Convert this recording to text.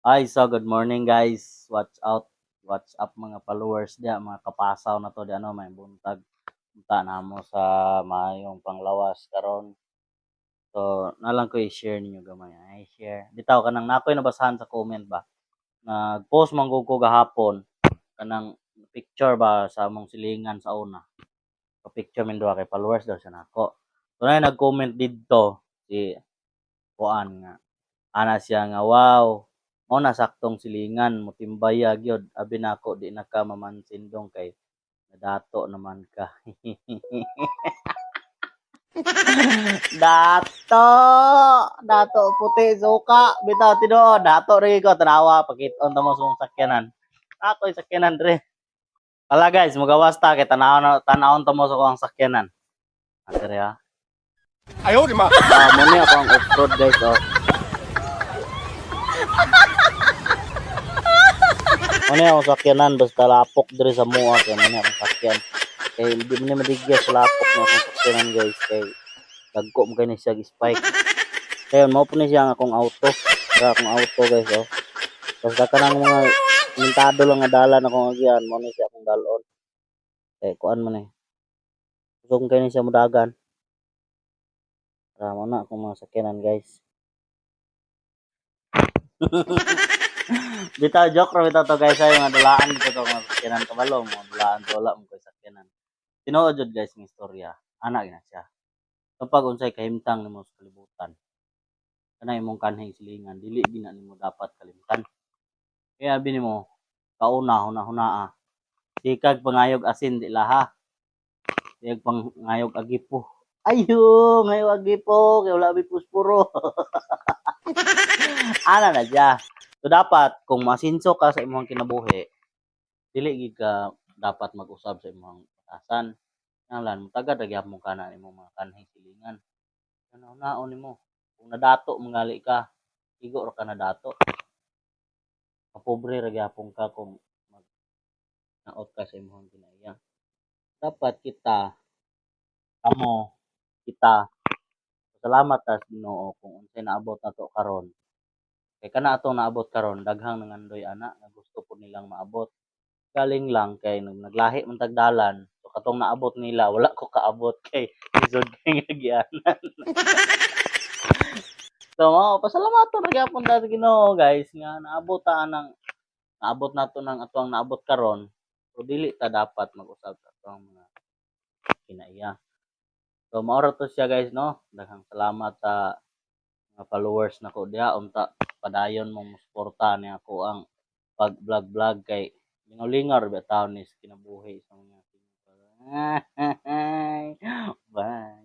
Ay, so good morning guys. Watch out. Watch up mga followers dia, mga kapasaw na to di ano, may buntag. Punta na mo sa mayong panglawas karon. So, nalang ko i-share ninyo gamay. Ay, share. Bitaw kanang nakoy nabasahan sa comment ba. Nag-post man ko gahapon kanang picture ba sa among silingan sa una. Pa-picture min duha kay followers daw siya nako. So, na nag-comment didto si Kuan nga. Ana siya nga, wow, mo na saktong silingan mo timbaya gyud abi nako di na ka mamansindong kay nadato naman ka dato dato puti suka bitaw tido dato rin ko tanawa pakiton ta mo sa sakyanan ako sakyanan re Wala guys, magawas ta kay tanaw tanawon ta mo sa akong sakyanan. Andre ha. Ayaw di ma. Ah, mo ni ako ang off-road guys oh. Ano yung sakyanan basta lapok diri sa mua kay ano yung sakyan. Kay hindi mo ni madigya sa lapok na akong sakyanan guys kay dagko mo kani siya spike. Kaya mo po ni siya ang akong auto. Kaya akong auto guys oh. Basta kanang mga mintado lang nga dalan akong agyan mo ni siya akong dalon. Kay kuan man eh. Gusto kong kani siya mudagan. Tara mo na akong mga sakyanan guys. Bitaw joke ra bitaw to guys ay mga dulaan dito to mga sakyanan kabalo mga dulaan wala mo sakyanan. Tinuod jud guys ng istorya. Ana gina siya. Kapag unsay kahimtang nimo sa kalibutan. Kana imong kanhing silingan dili gina nimo dapat kalimtan. Kaya abi nimo kauna huna hunaa. Di kag pangayog asin di laha. Di kag pangayog agipo. Ayo, ngayog agipo kay wala bi puspuro. Ana na siya. So dapat kung masinso ka sa imong kinabuhi, dili gid ka dapat mag-usab sa imong batasan. Nanglan tagad ra mo kana imong mga kanhing silingan. Ano naon nimo? Kung nadato mangali ka, igo ra ka nadato. Mapobre ra gyapon ka kung mag naot ka sa imong kinaiya. Dapat kita amo kita salamat ta Ginoo kung unsay naabot nato karon kay kana atong naabot karon daghang nangandoy ana nga gusto po nilang maabot. Galing lang kay nag naglahi man tag dalan. So katong naabot nila wala ko kaabot kay isod kay nga gianan. So mao pasalamaton ra gyapon sa Ginoo guys nga naabot ta nang naabot nato nang atong naabot karon. So dili ta dapat mag-usab sa atong mga kinaiya. So mao ra to siya guys no? Daghang salamat sa mga followers na ko diha unta padayon mong suporta ni ako ang pag vlog vlog kay lingaw-lingaw ba taon ni kinabuhi sa mga Bye.